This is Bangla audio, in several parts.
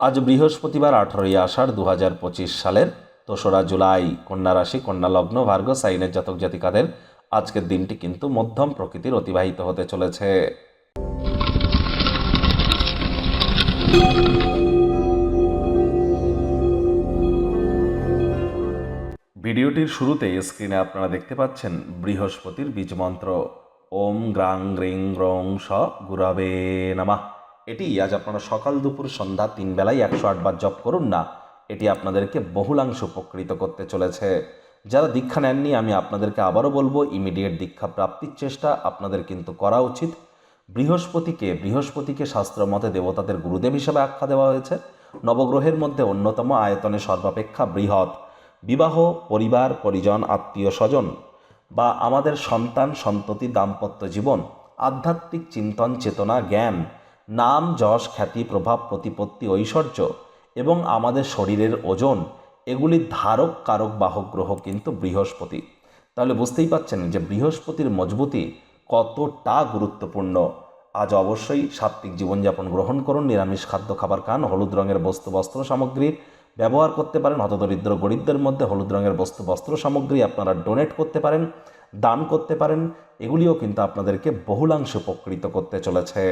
আজ বৃহস্পতিবার আঠারোই আষাঢ় দু হাজার পঁচিশ সালের দোসরা জুলাই। কন্যা রাশি, কন্যা লগ্ন ভার্গ সাইনের জাতক জাতিকাদের আজকের দিনটি কিন্তু মধ্যম প্রকৃতির অতিবাহিত হতে চলেছে। ভিডিওটির শুরুতে স্ক্রিনে আপনারা দেখতে পাচ্ছেন বৃহস্পতির বীজমন্ত্র। ওম গ্রাং গ্রিং গ্রং স গুরাবে নামা। এটি আজ আপনারা সকাল দুপুর সন্ধ্যা তিন বেলায় একশো আটবার জপ করুন না, এটি আপনাদেরকে বহুলাংশ উপকৃত করতে চলেছে। যারা দীক্ষা নেননি, আমি আপনাদেরকে আবারও বলব ইমিডিয়েট দীক্ষা প্রাপ্তির চেষ্টা আপনাদের কিন্তু করা উচিত। বৃহস্পতিকে বৃহস্পতিকে শাস্ত্র মতে দেবতাদের গুরুদেব হিসেবে আখ্যা দেওয়া হয়েছে। নবগ্রহের মধ্যে অন্যতম আয়তনে সর্বাপেক্ষা বৃহৎ। বিবাহ, পরিবার, পরিজন, আত্মীয় স্বজন বা আমাদের সন্তান, সন্ততি, দাম্পত্য জীবন, আধ্যাত্মিক চিন্তন, চেতনা, জ্ঞান নাম, যশ, খ্যাতি, প্রভাব, প্রতিপত্তি, ঐশ্বর্য এবং আমাদের শরীরের ওজন এগুলির ধারক, কারক, বাহক, গ্রহ কিন্তু বৃহস্পতি। তাহলে বুঝতেই পাচ্ছেন যে বৃহস্পতির মজবুতি কতটা গুরুত্বপূর্ণ। আজ অবশ্যই সাত্ত্বিক জীবনযাপন গ্রহণ করুন, নিরামিষ খাদ্য খাবার খান, হলুদ রঙের বস্তু, বস্ত্র সামগ্রী ব্যবহার করতে পারেন, হতদরিদ্র গরিবদের মধ্যে হলুদ রঙের বস্তু, বস্ত্র সামগ্রী আপনারা ডোনেট করতে পারেন, দান করতে পারেন, এগুলিও কিন্তু আপনাদেরকে বহুলাংশ উপকৃত করতে চলেছে।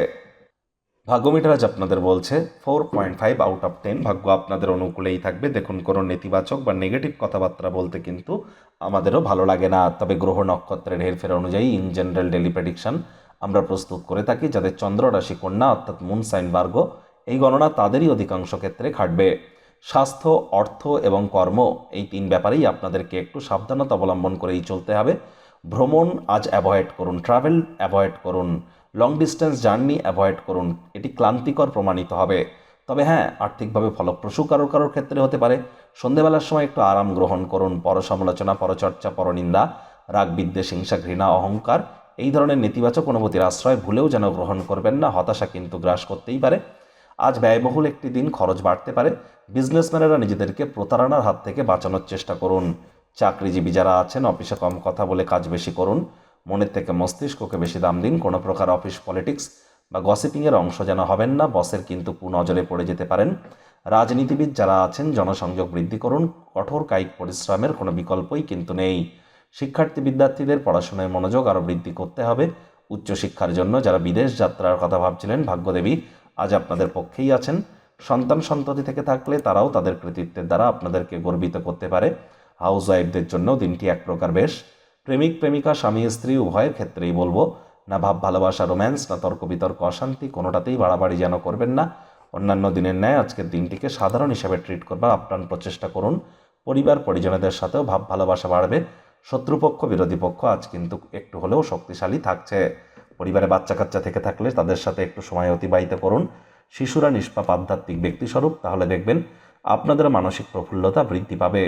ভাগ্যমিটার আজ আপনাদের বলছে four point five out of ten ভাগ্য আপনাদের অনুকূলেই থাকবে। দেখুন, কোনো নেতিবাচক বা নেগেটিভ কথাবার্তা বলতে কিন্তু আমাদেরও ভালো লাগে না। তবে গ্রহ নক্ষত্রের হেরফের অনুযায়ী ইন জেনারেল ডেলি প্রেডিকশন আমরা প্রস্তুত করে থাকি, যাদের চন্দ্র রাশি কন্যা অর্থাৎ মুন সাইন বার্গ এই গণনা তাদেরই অধিকাংশ ক্ষেত্রে খাটবে। স্বাস্থ্য, অর্থ এবং কর্ম, এই তিন ব্যাপারেই আপনাদেরকে একটু সাবধানতা অবলম্বন করেই চলতে হবে। ভ্রমণ আজ অ্যাভয়েড করুন ট্রাভেল অ্যাভয়েড করুন। লং ডিস্টেন্স জার্নি অ্যাভয়েড করুন। এটি ক্লান্তিকর প্রমাণিত হবে। তবে হ্যাঁ আর্থিকভাবে ফলপ্রসূ কারোর কারোর ক্ষেত্রে হতে পারে। সন্ধেবেলার সময় একটু আরাম গ্রহণ করুন। পরসমালোচনা, পরচর্চা, পরনিন্দা, রাগ বিদ্বেষ, হিংসা, ঘৃণা, অহংকার এই ধরনের নেতিবাচক অনুভূতির আশ্রয় ভুলেও যেন গ্রহণ করবেন না। হতাশা কিন্তু গ্রাস করতেই পারে। আজ ব্যয়বহুল একটি দিন খরচ বাড়তে পারে। বিজনেসম্যানেরা নিজেদেরকে প্রতারণার হাত থেকে বাঁচানোর চেষ্টা করুন। চাকরিজীবী যারা আছেন, অফিসে কম কথা বলে কাজ বেশি করুন। মনের থেকে মস্তিষ্ককে বেশি দাম দিন, কোনো প্রকার অফিস পলিটিক্স বা গসিপিংয়ের অংশ যেন হবেন না, বসের কিন্তু কুনজরে পড়ে যেতে পারেন। রাজনীতিবিদ যারা আছেন, জনসংযোগ বৃদ্ধি করুন, কঠোর কায়িক পরিশ্রমের কোনো বিকল্পই কিন্তু নেই। শিক্ষার্থী বিদ্যার্থীদের পড়াশোনায় মনোযোগ আরও বৃদ্ধি করতে হবে। উচ্চশিক্ষার জন্য যারা বিদেশ যাত্রার কথা ভাবছিলেন, ভাগ্যদেবী আজ আপনাদের পক্ষেই আছেন। সন্তান সন্ততি থেকে থাকলে তারাও তাদের কৃতিত্বের দ্বারা আপনাদেরকে গর্বিত করতে পারে। হাউস ওয়াইফদের জন্য দিনটি এক প্রকার বেশ। প্রেমিক, প্রেমিকা, স্বামী, স্ত্রী, উভয়ের ক্ষেত্রেই বলব, না ভাব, ভালোবাসা, রোম্যান্স, না তর্ক বিতর্ক, অশান্তি, কোনোটাতেই বাড়াবাড়ি যেন করবেন না। অন্যান্য দিনের ন্যায় আজকের দিনটিকে সাধারণ হিসাবে ট্রিট করবার আপ্রাণ প্রচেষ্টা করুন। পরিবার, পরিজনদের সাথেও ভাব, ভালোবাসা বাড়বে। শত্রুপক্ষ, বিরোধী পক্ষ আজ কিন্তু একটু হলেও শক্তিশালী থাকছে। পরিবারে বাচ্চা কাচ্চা থেকে থাকলে তাদের সাথে একটু সময় অতিবাহিত করুন। শিশুরা নিষ্পাপ, আধ্যাত্মিক ব্যক্তিস্বরূপ, তাহলে দেখবেন আপনাদের মানসিক প্রফুল্লতা বৃদ্ধি পাবে।